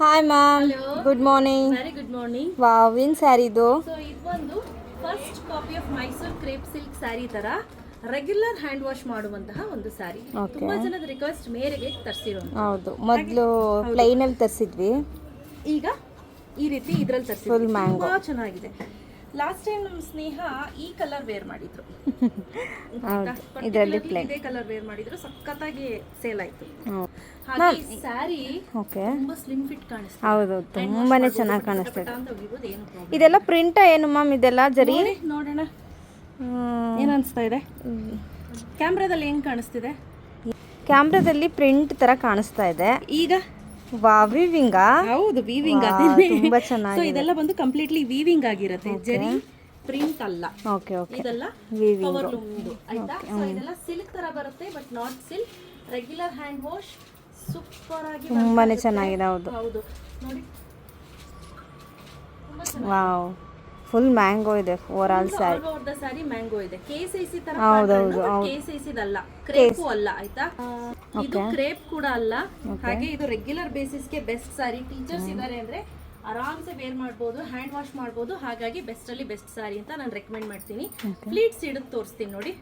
Hi ma'am. Good morning very good morning wow sari ಸ್ಯಾರಿದು so ಇದು ಒಂದು first copy of Mysore crepe silk sari ತರ regular hand wash ಮಾಡುವಂತಹ ಒಂದು ಸ್ಯಾರಿ. ತುಂಬಾ ಜನದ ರಿಕ್ವೆಸ್ಟ್ ಮೇರೆಗೆ ತರಿಸಿರೋ ಹೌದು. ಮೊದಲು ಪ್ಲೈನಲ್ಲಿ ತರಿಸಿದ್ವಿ. ಈಗ ಈ ರೀತಿ ಇದ್ರಲ್ಲಿ ತರಿಸಿದ್ವಿ. ತುಂಬಾ ಚೆನ್ನಾಗಿದೆ. ಲಾಸ್ಟ್ ಟೈಮ್ ನಮ್ಮ ಸ್ನೇಹ ಈ ಕಲರ್ ವೇರ್ ಮಾಡಿದ್ರು. ಇದೇ ಕಲರ್ ವೇರ್ ಮಾಡಿದ್ರು ಸಖತ್ತಾಗಿ ಸೇಲ್ ಆಯ್ತು. ಹಾಗೆ ಸ್ಯಾರಿ ಓಕೆ ತುಂಬಾ ಸ್ಲಿಮ್ ಫಿಟ್ ಕಾಣಿಸ್ತು ಹೌದು ತುಂಬಾನೇ ಚೆನ್ನಾಗಿ ಕಾಣಿಸ್ತಾ ಇದೆ ಅಂತ ಹೋಗಿಬೋದು ಏನು ಇದೆಲ್ಲ ಪ್ರಿಂಟ ಏನು ಮ್ಯಾಮ್ ಇದೆಲ್ಲ ಜರಿ? ನೋಡಿ, ನೋಡೋಣ. ಏನ್ ಅನ್ಸ್ತಾ ಇದೆ? ಕ್ಯಾಮ್ರಾದಲ್ಲಿ ಹೆಂಗ್ ಕಾಣಿಸ್ತಿದೆ? ಕ್ಯಾಮ್ರಾದಲ್ಲಿ ಪ್ರಿಂಟ್ ತರ ಕಾಣಿಸ್ತಾ ಇದೆ. ಈಗ? ವಿವಿಂಗಾ ಹೌದು ವೀವಿಂಗ್ ತುಂಬಾ ಸೊ ಚೆನ್ನಾಗಿದೆ. ಇದೆಲ್ಲ ಬಂದು ಕಂಪ್ಲೀಟ್ಲಿ ವೀವಿಂಗ್ ಆಗಿರುತ್ತೆ. ಜರಿ ಪ್ರಿಂಟ್ ಅಲ್ಲ. ಓಕೆ ಓಕೆ ಇದೆಲ್ಲ ವಿವಿಂಗ್ ಆಯ್ತಾ? ಸೊ ಇದೆಲ್ಲ ಸಿಲ್ಕ್ ತರ ಬರುತ್ತೆ but not silk regular hand wash super ಆಗಿ ತುಂಬಾನೇ ಚೆನ್ನಾಗಿದೆ ಹೌದು. ಹೌದು. ನೋಡಿ. ವಾವ್ ಫುಲ್ ಮ್ಯಾಂಗೋ ಇದೆ over all sari the mango ಇದೆ. ಕೇಸೈಸಿ ತರ ಹೌದೌದು, ಕೇಸೈಸಿದಲ್ಲ ಕ್ರೇಪು ಅಲ್ಲ. ಆಯ್ತಾ? ಇದು ಕ್ರೇಪ್ ಕೂಡ ಅಲ್ಲ. ಹಾಗೆ ಇದು ರೆಗ್ಯುಲರ್ ಬೇಸಿಸ್ಗೆ ಬೆಸ್ಟ್ ಸ್ಯಾರಿ ಟೀಚರ್ಸ್ ಇದ್ದಾರೆ ಅಂದ್ರೆ ಆರಾಮ್ಸೆ ವೇರ್ ಮಾಡ್ಬೋದು ಹ್ಯಾಂಡ್ ವಾಶ್ ಮಾಡ್ಬೋದು. ಹಾಗಾಗಿ ಬೆಸ್ಟ್ ಅಲ್ಲಿ ಬೆಸ್ಟ್ ಸ್ಯಾರಿ ಅಂತ ನಾನು ರೆಕಮೆಂಡ್ ಮಾಡ್ತೀನಿ. ಫ್ಲೀಟ್ಸ್ ಹಿಡಿದು ತೋರಿಸ್ತೀನಿ ನೋಡಿ.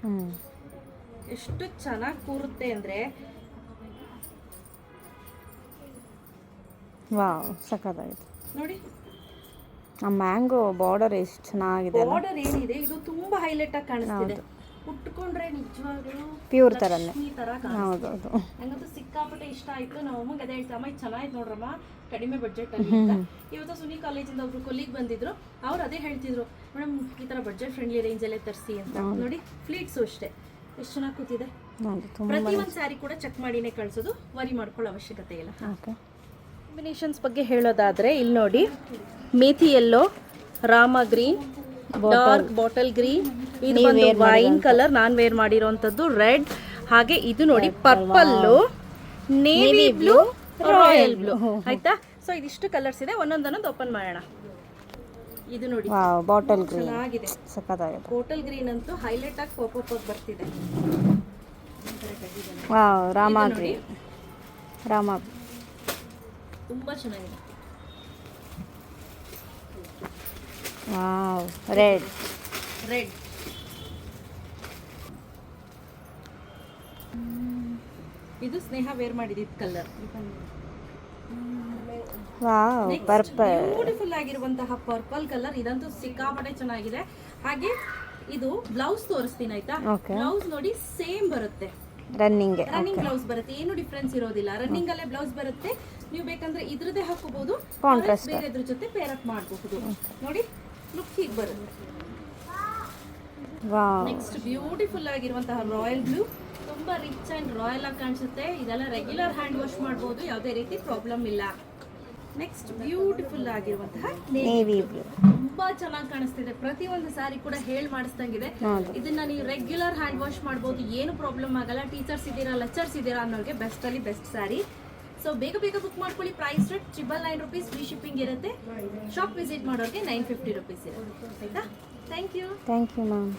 ಎಷ್ಟು ಚೆನ್ನಾಗಿ ಕೂರುತ್ತೆ ಅಂದ್ರೆ ವಾವ್ ಸಖತ್ತಾಗಿದೆ. ನೋಡಿ. ಆ ಮ್ಯಾಂಗೋ ಬಾರ್ಡರ್ ಎಷ್ಟು ಚೆನ್ನಾಗಿದೆ ಅಲ್ಲ? ಬಾರ್ಡರ್ ಏನಿದೆ? ಇದು ತುಂಬಾ ಹೈಲೈಟ್ ಆಗಿ ಕಾಣಿಸ್ತಿದೆ. ಉಟ್ಕೊಂಡ್ರೆ ನಿಜವಾಗ್ಲೂ ಪ್ಯೂರ್ ತರನೇ. ಈ ತರ ಕಾಣಿಸ್ತಿದೆ. ಹೌದೌದು. ನಂಗಂತೂ ಸಿಕ್ಕಾಪಟ್ಟೆ ಇಷ್ಟ ಆಯ್ತು. ನಾವು ಅಮ್ಮಂಗೆ ಅದೇ ಹೇಳ್ತಾ ಅಮ್ಮ ಇದು ಚೆನ್ನಾಗಿತ್ತು ನೋಡ್ರಮ್ಮ ಕಡಿಮೆ ಬಜೆಟ್ ಅಲ್ಲಿ ಅಂತ. ಇವತ್ತು ಸುನಿ ಕಾಲೇಜಿಂದ ಒಬ್ರು ಕೊಲ್ಲಿಗೆ ಬಂದಿದ್ರು. ಅವ್ರು ಅದೇ ಹೇಳ್ತಿದ್ರು ಮೇಡಮ್ ಈ ತರ ಬಜೆಟ್ ಫ್ರೆಂಡ್ಲಿ ರೇಂಜ್ ಅಲ್ಲೇ ತರಿಸಿ ಅಂತ. ನೋಡಿ ಫ್ಲೀಟ್ಸು ಅಷ್ಟೇ. ಎಷ್ಟು ಚೆನ್ನಾಗಿ ಕೂತಿದೆ. ಹೌದು ತುಂಬ ಪ್ರತಿ ಒಂದು ಸ್ಯಾರಿ ಕೂಡ ಚೆಕ್ ಮಾಡಿನೇ ಕಳ್ಸೋದು. ವರಿ ಮಾಡ್ಕೊಳ್ಳೋ ಅವಶ್ಯಕತೆ ಇಲ್ಲ. ಓಕೆ. ಕಾಂಬಿನೇಷನ್ಸ್ ಬಗ್ಗೆ ಹೇಳೋದಾದ್ರೆ ಇಲ್ಲಿ ನೋಡಿ methi yellow Rama green dark bottle green ಇದು ಒಂದು ವೈನ್ ಕಲರ್ ನಾನ್ ವೇರ್ ಮಾಡಿರೋಂಥದ್ದು ರೆಡ್ ಹಾಗೆ ಇದು ನೋಡಿ purple navy blue royal blue ಆಯ್ತಾ? ಸೊ ಇದಿಷ್ಟು ಕಲರ್ಸ್ ಇದೆ ಒಂದೊಂದೊಂದು ಓಪನ್ ಮಾಡೋಣ. ಇದು ನೋಡಿ. ಬಾಟಲ್ ಗ್ರೀನ್ ಸಖತ್ತಾಗಿದೆ. ಬಾಟಲ್ ಗ್ರೀನ್ ಅಂತೂ ಹೈಲೈಟ್ ಆಗಿ ಪಾಪ್ ಅಪ್ ಬರ್ತಿದೆ. ವಾವ್ ರಾಮ ಗ್ರೀನ್ ರಾಮ ತುಂಬಾ ಚೆನ್ನಾಗಿದೆ. Wow red. ರೆಡ್. ಇದು ಸ್ನೇಹ ವೇರ್ ಮಾಡಿದ ಕಲರ್. Wow purple. ಬ್ಯೂಟಿಫುಲ್ ಆಗಿರುವಂತಹ ಪರ್ಪಲ್ ಕಲರ್. ಇದಂತೂ ಸಿಕ್ಕಾಪಟ್ಟೆ ಚೆನ್ನಾಗಿದೆ. ಹಾಗೆ ಇದು ಬ್ಲೌಸ್ ತೋರಿಸ್ತೀನಿ ಆಯ್ತಾ? ಬ್ಲೌಸ್ ನೋಡಿ ಸೇಮ್ ಬರುತ್ತೆ. ರನ್ನಿಂಗ್ಗೆ ರನ್ನಿಂಗ್ ಬ್ಲೌಸ್ ಬರುತ್ತೆ. ಏನು ಡಿಫ್ರೆನ್ಸ್ ಇರೋದಿಲ್ಲ. ರನ್ನಿಂಗ್ ಅಲ್ಲೇ ಬ್ಲೌಸ್ ಬರುತ್ತೆ. ನೀವು ಬೇಕಂದ್ರೆ ಇದ್ರದೇ ಹಾಕೋಬಹುದು ಬೇರೆ ಇದ್ರ ಜೊತೆ ಪೇರ್ ಅಪ್ ಮಾಡಬಹುದು. ನೋಡಿ ಲುಕ್ ಹೀಗ್ ಬರುತ್ತೆ. ನೆಕ್ಸ್ಟ್ ಬ್ಯೂಟಿಫುಲ್ ಆಗಿರುವಂತಹ ರಾಯಲ್ ಬ್ಲೂ ತುಂಬಾ ರಿಚ್ ಅಂಡ್ ರಾಯಲ್ ಆಗಿ ಕಾಣಿಸುತ್ತೆ. ಇದೆಲ್ಲ ರೆಗ್ಯುಲರ್ ಹ್ಯಾಂಡ್ ವಾಶ್ ಮಾಡಬಹುದು ಯಾವುದೇ ರೀತಿ ಪ್ರಾಬ್ಲಮ್ ಇಲ್ಲ. ನೆಕ್ಸ್ಟ್ ಬ್ಯೂಟಿಫುಲ್ ಆಗಿರುವಂತಹ ನೇವಿ ಬ್ಲೂ ತುಂಬಾ ಚೆನ್ನಾಗಿ ಕಾಣಿಸ್ತಿದೆ. ಪ್ರತಿ ಒಂದು ಸಾರಿ ಕೂಡ ಹೇಳ್ ಮಾಡಿಸ್ದಂಗಿದೆ. ಇದನ್ನ ನೀವು ರೆಗ್ಯುಲರ್ ಹ್ಯಾಂಡ್ ವಾಶ್ ಮಾಡ್ಬೋದು. ಏನು ಪ್ರಾಬ್ಲಮ್ ಆಗಲ್ಲ. ಟೀಚರ್ಸ್ ಇದೀರಾ ಲೆಕ್ಚರ್ಸ್ ಇದೀರಾ ಅನ್ನೋರಿಗೆ ಬೆಸ್ಟ್ ಅಲ್ಲಿ ಬೆಸ್ಟ್ ಸಾರಿ ಸೊ ಬೇಗ ಬೇಗ ಬುಕ್ ಮಾಡ್ಕೊಳ್ಳಿ. Price rate triple nine rupees free shipping ಇರುತ್ತೆ. ಶಾಪ್ ವಿಸಿಟ್ ಮಾಡೋರಿಗೆ ನೈನ್ ಫಿಫ್ಟಿ ರುಪೀಸ್ ಇರುತ್ತೆ. ಆಯ್ತಾ? Thank you thank you ma'am